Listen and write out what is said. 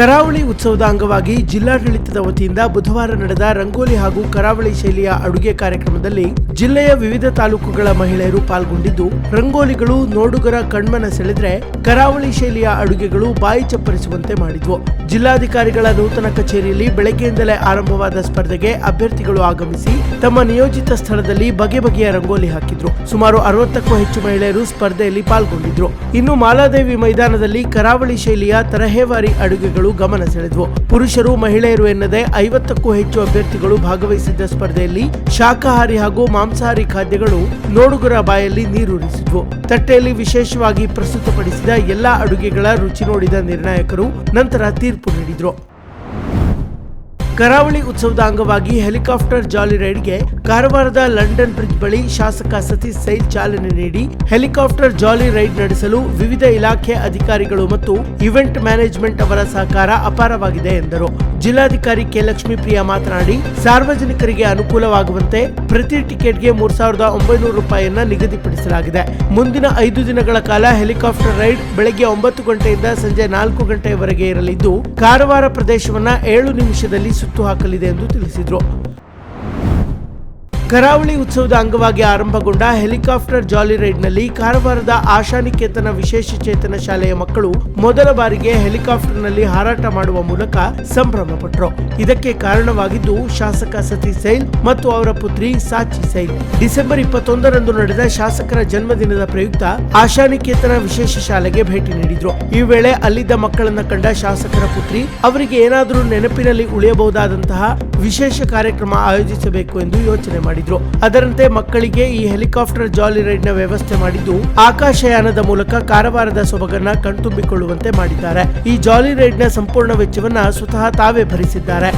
ಕರಾವಳಿ ಉತ್ಸವದ ಅಂಗವಾಗಿ ಜಿಲ್ಲಾಡಳಿತದ ವತಿಯಿಂದ ಬುಧವಾರ ನಡೆದ ರಂಗೋಲಿ ಹಾಗೂ ಕರಾವಳಿ ಶೈಲಿಯ ಅಡುಗೆ ಕಾರ್ಯಕ್ರಮದಲ್ಲಿ ಜಿಲ್ಲೆಯ ವಿವಿಧ ತಾಲೂಕುಗಳ ಮಹಿಳೆಯರು ಪಾಲ್ಗೊಂಡಿದ್ದು, ರಂಗೋಲಿಗಳು, ನೋಡುಗರ ಕಣ್ಮನ ಸೆಳೆದ್ರೆ ಕರಾವಳಿ ಶೈಲಿಯ ಅಡುಗೆಗಳು ಬಾಯಿ ಚಪ್ಪರಿಸುವಂತೆ ಮಾಡಿದ್ವು. ಜಿಲ್ಲಾಧಿಕಾರಿಗಳ ನೂತನ ಕಚೇರಿಯಲ್ಲಿ ಬೆಳಗ್ಗೆಯಿಂದಲೇ ಆರಂಭವಾದ ಸ್ಪರ್ಧೆಗೆ ಅಭ್ಯರ್ಥಿಗಳು ಆಗಮಿಸಿ ತಮ್ಮ ನಿಯೋಜಿತ ಸ್ಥಳದಲ್ಲಿ ಬಗೆ ಬಗೆಯ ರಂಗೋಲಿ ಹಾಕಿದ್ರು. ಸುಮಾರು ಅರವತ್ತಕ್ಕೂ ಹೆಚ್ಚು ಮಹಿಳೆಯರು ಸ್ಪರ್ಧೆಯಲ್ಲಿ ಪಾಲ್ಗೊಂಡಿದ್ರು. ಇನ್ನು ಮಾಲಾದೇವಿ ಮೈದಾನದಲ್ಲಿ ಕರಾವಳಿ ಶೈಲಿಯ ತರಹೇವಾರಿ ಅಡುಗೆಗಳು ಗಮನ ಸೆಳೆದವು. ಪುರುಷರು, ಮಹಿಳೆಯರು ಎನ್ನದೆ ಐವತ್ತಕ್ಕೂ ಹೆಚ್ಚು ಅಭ್ಯರ್ಥಿಗಳು ಭಾಗವಹಿಸಿದ್ದ ಸ್ಪರ್ಧೆಯಲ್ಲಿ ಶಾಖಾಹಾರಿ ಹಾಗೂ ಮಾಂಸಾಹಾರಿ ಖಾದ್ಯಗಳು ನೋಡುಗರ ಬಾಯಲ್ಲಿ ನೀರೂರಿಸಿದ್ವು ತಟ್ಟೆಯಲ್ಲಿ ವಿಶೇಷವಾಗಿ ಪ್ರಸ್ತುತಪಡಿಸಿದ ಎಲ್ಲಾ ಅಡುಗೆಗಳ ರುಚಿ ನೋಡಿದ ನಿರ್ಣಾಯಕರು ನಂತರ ತೀರ್ಪು ನೀಡಿದ್ರು. ಕರಾವಳಿ ಉತ್ಸವದ ಅಂಗವಾಗಿ ಹೆಲಿಕಾಪ್ಟರ್ ಜಾಲಿ ರೈಡ್ಗೆ ಕಾರವಾರದ ಲಂಡನ್ ಬ್ರಿಡ್ಜ್ ಬಳಿ ಶಾಸಕ ಸತೀಶ್ ಸೈಲ್ ಚಾಲನೆ ನೀಡಿ ಹೆಲಿಕಾಪ್ಟರ್ ಜಾಲಿ ರೈಡ್ ನಡೆಸಲು ವಿವಿಧ ಇಲಾಖೆ ಅಧಿಕಾರಿಗಳು ಮತ್ತು ಇವೆಂಟ್ ಮ್ಯಾನೇಜ್ಮೆಂಟ್ ಅವರ ಸಹಕಾರ ಅಪಾರವಾಗಿದೆ ಎಂದರು. ಜಿಲ್ಲಾಧಿಕಾರಿ ಕೆ. ಲಕ್ಷ್ಮೀ ಪ್ರಿಯಾ ಮಾತನಾಡಿ, ಸಾರ್ವಜನಿಕರಿಗೆ ಅನುಕೂಲವಾಗುವಂತೆ ಪ್ರತಿ ಟಿಕೆಟ್ಗೆ ಮೂರ್ ಸಾವಿರದ ಒಂಬೈನೂರು ರೂಪಾಯಿಯನ್ನ ನಿಗದಿಪಡಿಸಲಾಗಿದೆ. ಮುಂದಿನ ಐದು ದಿನಗಳ ಕಾಲ ಹೆಲಿಕಾಪ್ಟರ್ ರೈಡ್ ಬೆಳಗ್ಗೆ ಒಂಬತ್ತು ಗಂಟೆಯಿಂದ ಸಂಜೆ ನಾಲ್ಕು ಗಂಟೆಯವರೆಗೆ ಇರಲಿದ್ದು, ಕಾರವಾರ ಪ್ರದೇಶವನ್ನ ಏಳು ನಿಮಿಷದಲ್ಲಿ ಹಾಕಲಿದೆ ಎಂದು ತಿಳಿಸಿದರು. ಕರಾವಳಿ ಉತ್ಸವದ ಅಂಗವಾಗಿ ಆರಂಭಗೊಂಡ ಹೆಲಿಕಾಪ್ಟರ್ ಜಾಲಿ ರೈಡ್ನಲ್ಲಿ ಕಾರವಾರದ ಆಶಾನಿಕೇತನ ವಿಶೇಷ ಚೇತನ ಶಾಲೆಯ ಮಕ್ಕಳು ಮೊದಲ ಬಾರಿಗೆ ಹೆಲಿಕಾಪ್ಟರ್ನಲ್ಲಿ ಹಾರಾಟ ಮಾಡುವ ಮೂಲಕ ಸಂಭ್ರಮ ಪಟ್ಟರು ಇದಕ್ಕೆ ಕಾರಣವಾಗಿದ್ದು ಶಾಸಕ ಸತೀಶ್ ಸೈಲ್ ಮತ್ತು ಅವರ ಪುತ್ರಿ ಸಾಚಿ ಸೈಲ್ ಡಿಸೆಂಬರ್ ಇಪ್ಪತ್ತೊಂದರಂದು ನಡೆದ ಶಾಸಕರ ಜನ್ಮದಿನದ ಪ್ರಯುಕ್ತ ಆಶಾನಿಕೇತನ ವಿಶೇಷ ಶಾಲೆಗೆ ಭೇಟಿ ನೀಡಿದ್ರು. ಈ ವೇಳೆ ಅಲ್ಲಿದ್ದ ಮಕ್ಕಳನ್ನ ಕಂಡ ಶಾಸಕರ ಪುತ್ರಿ, ಅವರಿಗೆ ಏನಾದರೂ ನೆನಪಿನಲ್ಲಿ ಉಳಿಯಬಹುದಾದಂತಹ ವಿಶೇಷ ಕಾರ್ಯಕ್ರಮ ಆಯೋಜಿಸಬೇಕು ಎಂದು ಯೋಚನೆ ಮಾಡಿದ್ರು. ಅದರಂತೆ ಮಕ್ಕಳಿಗೆ ಈ ಹೆಲಿಕಾಪ್ಟರ್ ಜಾಲಿ ರೈಡ್ನ ವ್ಯವಸ್ಥೆ ಮಾಡಿದ್ದು ಆಕಾಶಯಾನದ ಮೂಲಕ ಕಾರವಾರದ ಸೊಬಗನ್ನ ಕಣ್ತುಂಬಿಕೊಳ್ಳುವಂತೆ ಮಾಡಿದ್ದಾರೆ. ಈ ಜಾಲಿ ರೈಡ್ನ ಸಂಪೂರ್ಣ ವೆಚ್ಚವನ್ನ ಸ್ವತಃ ತಾವೇ ಭರಿಸಿದ್ದಾರೆ.